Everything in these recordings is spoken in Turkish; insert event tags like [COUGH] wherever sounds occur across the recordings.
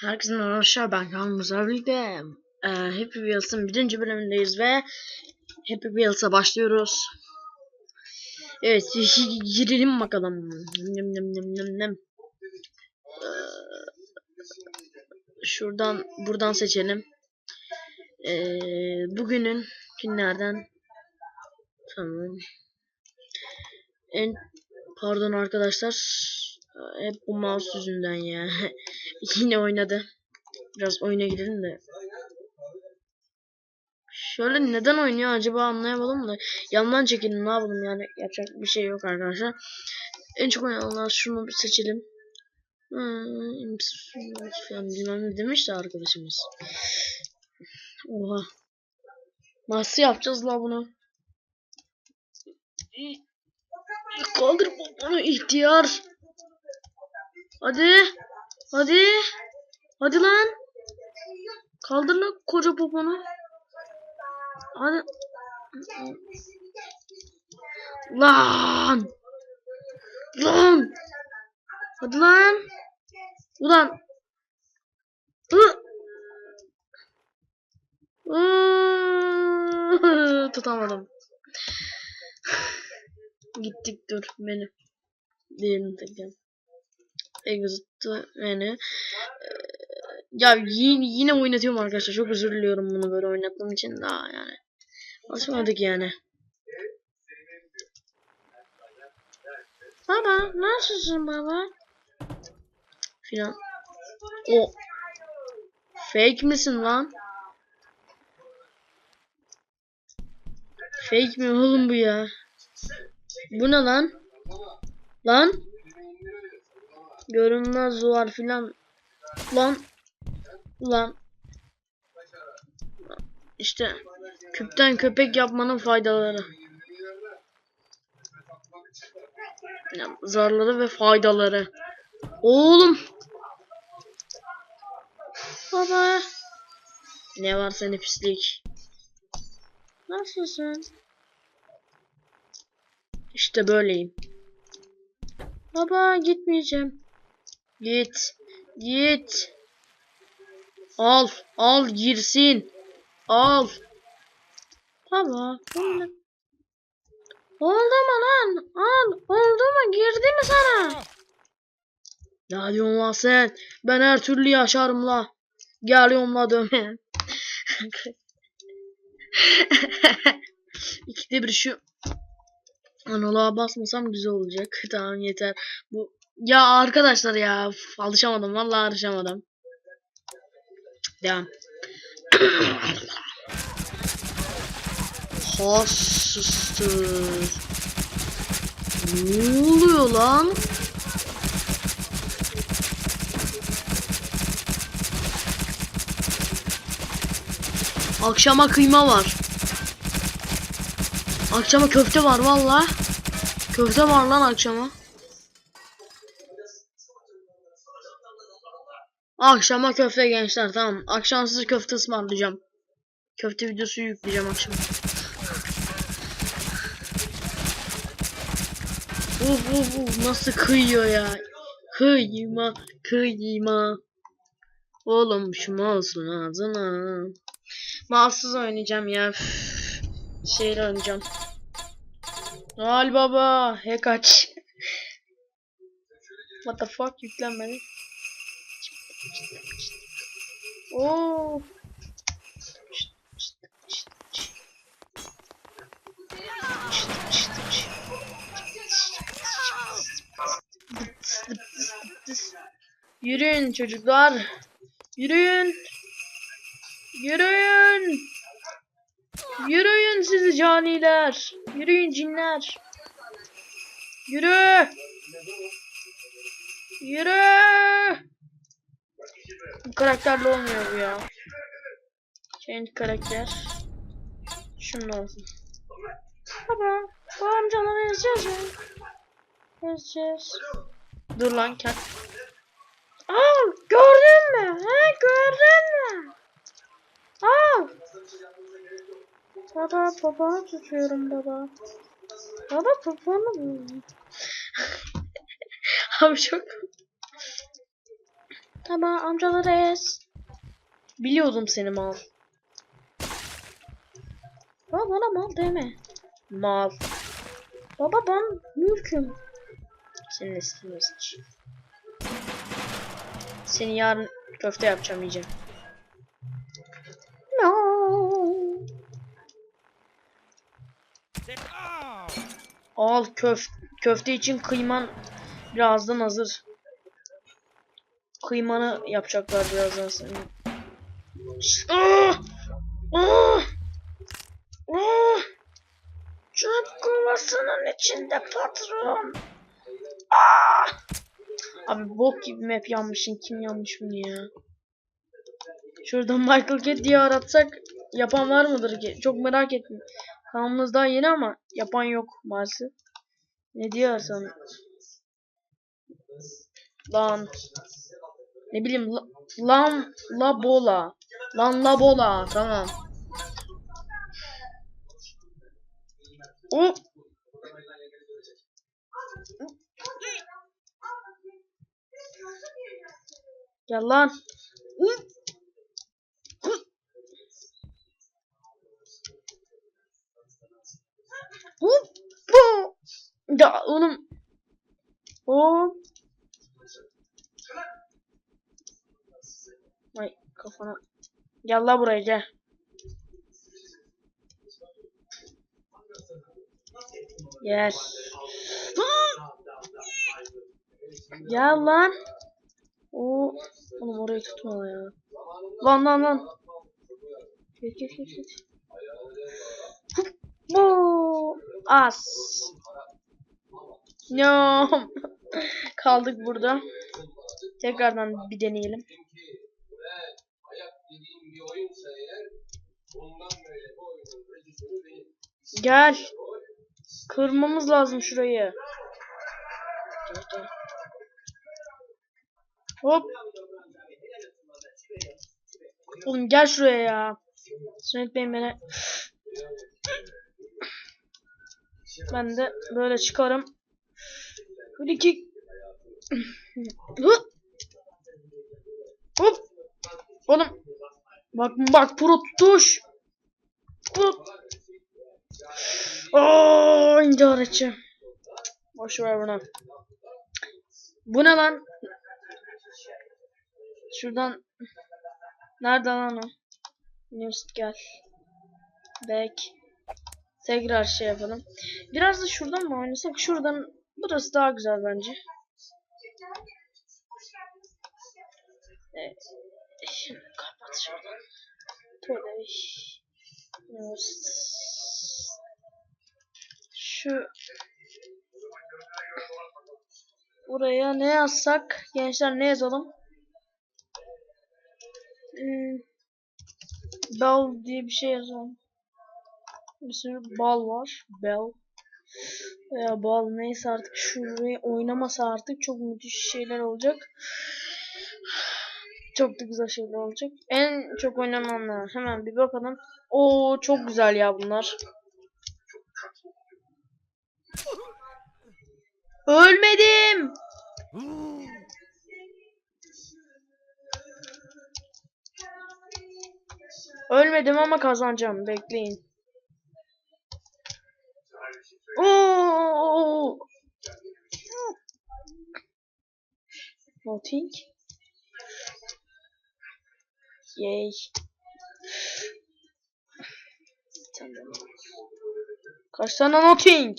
Herkese merhaba ben Kaan Muzavli'de. Ee, Happy Wheels'ın birinci bölümündeyiz ve Happy Wheels'a başlıyoruz. Evet girelim bakalım. Nem nem nem nem nem. Ee, şuradan buradan seçelim. Ee, bugünün günlerden tamam. En pardon arkadaşlar. Hep bu mouse yüzünden ya. [LAUGHS] Yine oynadı. Biraz oyuna girelim de. Şöyle neden oynuyor acaba anlayamadım da. Yandan çekelim ne yapalım yani. Yapacak bir şey yok arkadaşlar. En çok oynananlar şunu bir seçelim. Hmm, demiş de arkadaşımız. Oha. Nasıl yapacağız la bunu? Kaldır bunu ihtiyar. Hadi. Hadi. Hadi lan. Kaldır lan koca poponu. Hadi. Lan. Lan. Hadi lan. Ulan. Hı. [LAUGHS] Tutamadım. Gittik dur beni. Diyelim tekrar. Exit'ı yani ya yine, yine oynatıyorum arkadaşlar. Çok özür diliyorum bunu böyle oynattığım için daha yani. Alışmadık yani. Baba nasılsın baba? Filan. O. Fake misin lan? Fake mi oğlum bu ya? Bu ne lan? Lan? Görünmez duvar filan. Lan. Lan. İşte küpten köpek yapmanın faydaları. Zarları ve faydaları. Oğlum. Baba. Ne var seni pislik? Nasılsın? İşte böyleyim. Baba gitmeyeceğim. Git. Git. Al. Al girsin. Al. Bunu- Oldu mu lan? Al. Oldu mu? Girdi mi sana? Ne diyorsun lan sen? Ben her türlü yaşarım la. Geliyorum la [LAUGHS] döme. İkide bir şu analoğa basmasam güzel olacak. [LAUGHS] tamam yeter. Bu ya arkadaşlar ya alışamadım vallahi alışamadım. Devam. [COUGHS] Hassıstır. Ne oluyor lan? Akşama kıyma var. Akşama köfte var valla. Köfte var lan akşama. Akşama köfte gençler tamam. Akşam size köfte ısmarlayacağım. Köfte videosu yükleyeceğim akşam. Uf uf uf nasıl kıyıyor ya. Kıyma kıyma. Oğlum şu mouse'un ağzına. Mouse'suz oynayacağım ya. Üf. Şeyle oynayacağım. Al baba. He kaç. What the fuck yüklenmedi. Yürüyün çocuklar. Yürüyün. Yürüyün. Yürüyün sizi caniler. Yürüyün cinler. Yürü. Yürü. Bu karakterle olmuyor bu ya. Change karakter. Şunun olsun. Baba, bu amcaları ezeceğiz mi? Ezeceğiz. Dur lan kel. Al, gördün mü? He, gördün mü? Al. Baba, babamı tutuyorum baba. Baba, babamı. [LAUGHS] Abi çok Tamam amcalarız. Biliyordum seni mal. Baba bana mal deme. Mal. Baba ben mülküm. Senin ismini sıç. Seni yarın köfte yapacağım yiyeceğim. No. Al köf köfte için kıyman birazdan hazır. Kıymanı yapacaklar birazdan senin. Ah! Ah! Ah! Çöp kovasının içinde patron. Ah! Abi bok gibi map yanmışsın. Kim yanmış bunu ya? Şuradan Michael Kidd diye aratsak yapan var mıdır ki? Çok merak ettim. Kanalımız daha yeni ama yapan yok maalesef. Ne diyorsan. Lan. Ne bileyim la- lan la bola. Lan la bola. Tamam. O Gel lan. Hop. bu. Ya oğlum. Hop. Vay kafana. Gel la buraya gel. Gel. [GASPS] Gel lan. O oğlum orayı tutma ya. Lan lan lan. Geç geç geç geç. [GASPS] Bu as. No. [LAUGHS] Kaldık burada. Tekrardan bir deneyelim. Gel. Kırmamız lazım şurayı. Hop. Oğlum gel şuraya ya. Sünnet Bey'im beni. Ben de böyle çıkarım. Bir iki. Hop. Oğlum. Bak bak pro tutuş. Hop. Aa, intihar. Boş ver bunu. Bu ne lan? Şuradan Nerede lan o? News gel. Back. Tekrar şey yapalım. Biraz da şuradan mı oynasak? Şuradan burası daha güzel bence. Evet. Şimdi Böyle. Şu Buraya ne yazsak? Gençler ne yazalım? Hmm, Bell diye bir şey yazalım. Bir sürü bal var. Bell. Veya bal neyse artık şurayı oynamasa artık çok müthiş şeyler olacak. Çok da güzel şeyler olacak. En çok oynananlar. Hemen bir bakalım. Oo çok güzel ya bunlar. Ölmedim. Ölmedim ama kazanacağım. Bekleyin. Oo! Nothing. Yay. Tamam. Kaç tane nothing?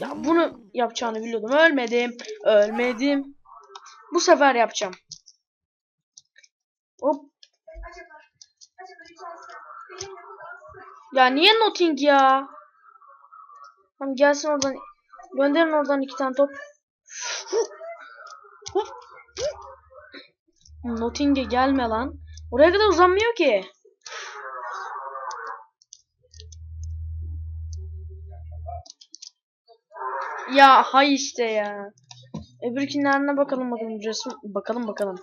Ya bunu yapacağını biliyordum. Ölmedim. Ölmedim. Bu sefer yapacağım. Hop. Ya niye Notting ya? Tamam gelsin oradan. Gönderin oradan iki tane top. Notting'e gelme lan. Oraya kadar uzanmıyor ki. Ya hay işte ya. Öbürkünlerine bakalım bakalım resim bakalım bakalım.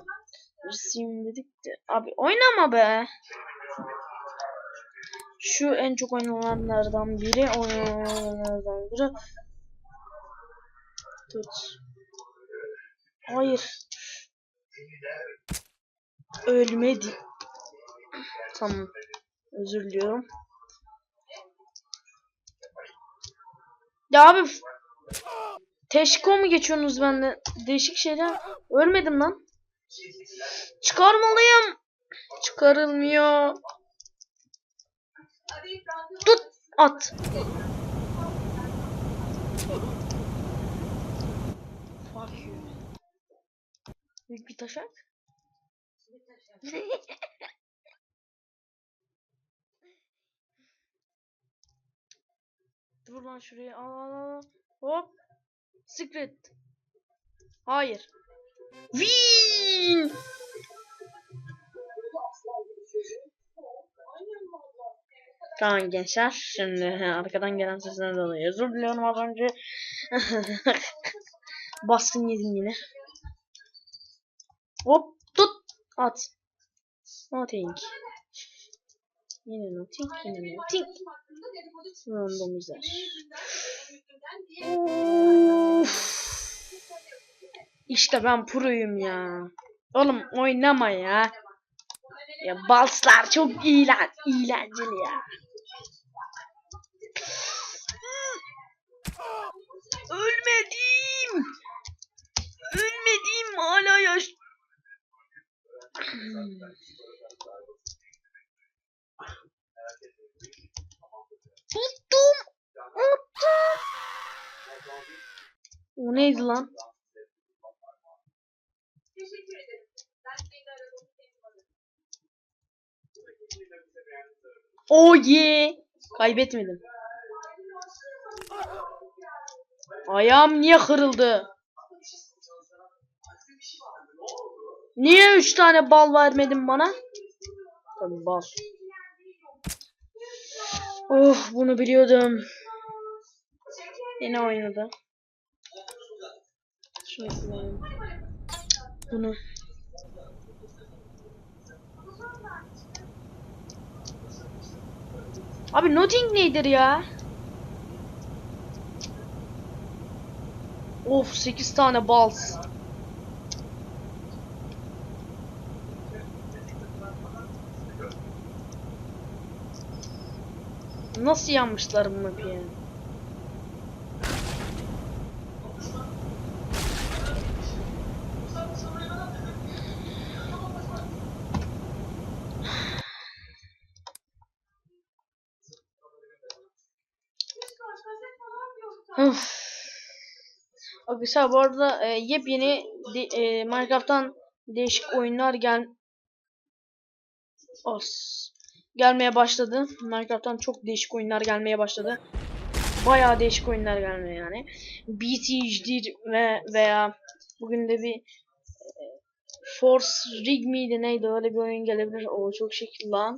Resim dedik de abi oynama be. Şu en çok oynananlardan biri oynananlardan biri. Tut. Hayır. Ölmedi. Tamam. Özür diliyorum. Ya abi Teşko mu geçiyorsunuz bende? Değişik şeyler. Ölmedim lan. Çıkarmalıyım. Çıkarılmıyor. Tut. At. Fuck you. Büyük bir taşak. [LAUGHS] Dur lan şuraya. Al al al. Hop. Secret. Hayır. Win. Tamam gençler. Şimdi arkadan gelen sesler dolayı özür diliyorum az önce. [LAUGHS] Baskın yedim yine. Hop tut. At. Nothing. Yine nothing. Yine nothing. Randomizler. Of. İşte ben proyum ya. Oğlum oynama ya. Ya balslar çok iğlen, eğlenceli ya. Ölmedim. Ölmedim hala yaş. Tuttum. Tuttum. O neydi lan? Oh yeah. Kaybetmedim. Ayağım niye kırıldı? Niye üç tane bal vermedin bana? Tabii bal. Oh bunu biliyordum. Yine oynadı. Şunu kullanayım. Bunu. Abi nothing nedir ya? Of 8 tane bals. Nasıl yanmışlar bu map'i ya? Öf. Arkadaşlar bu arada e, yepyeni de, e, Minecraft'tan değişik oyunlar gel As. Gelmeye başladı. Minecraft'tan çok değişik oyunlar gelmeye başladı. Bayağı değişik oyunlar gelmeye yani. BTH'dir ve veya bugün de bir e, Force Rig miydi neydi öyle bir oyun gelebilir. O çok şekil lan.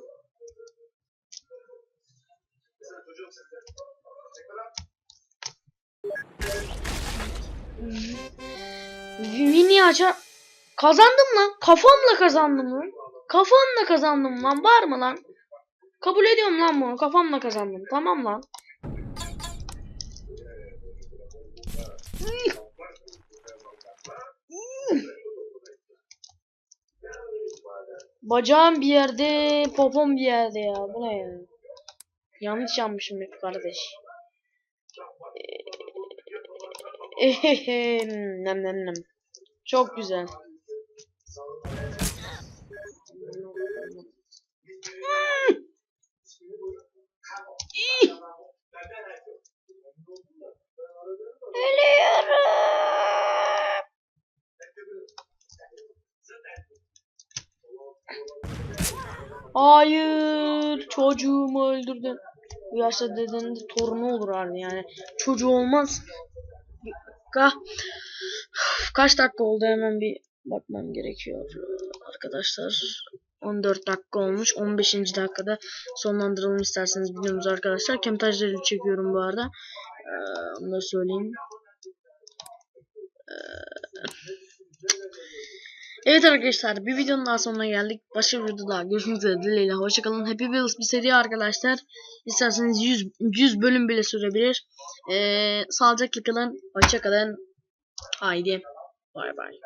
Mini açar. Kazandım lan. Kafamla kazandım lan. Kafamla kazandım lan. Var mı lan? Kabul ediyorum lan bunu. Kafamla kazandım. Tamam lan. Bacağım bir yerde, popom bir yerde ya. Bu ne ya? Yanlış yanmışım hep kardeş. Ehehe, nem nem nem. Çok güzel. Hayır, çocuğumu öldürdün. Bu yaşta dedenin de torunu olur abi yani. Çocuğu olmaz. Dakika. Kaç dakika oldu hemen bir bakmam gerekiyor arkadaşlar. 14 dakika olmuş. 15. dakikada sonlandıralım isterseniz videomuzu arkadaşlar. Kemtajları çekiyorum bu arada. Ee, onu da söyleyeyim. Ee, Evet arkadaşlar bir videonun daha sonuna geldik. Başka bir videoda görüşmek üzere dileğiyle. Hoşçakalın. Happy Wheels bir seri arkadaşlar. İsterseniz 100, 100 bölüm bile sürebilir. Ee, sağlıcakla kalın. Hoşçakalın. Haydi. Bay bay.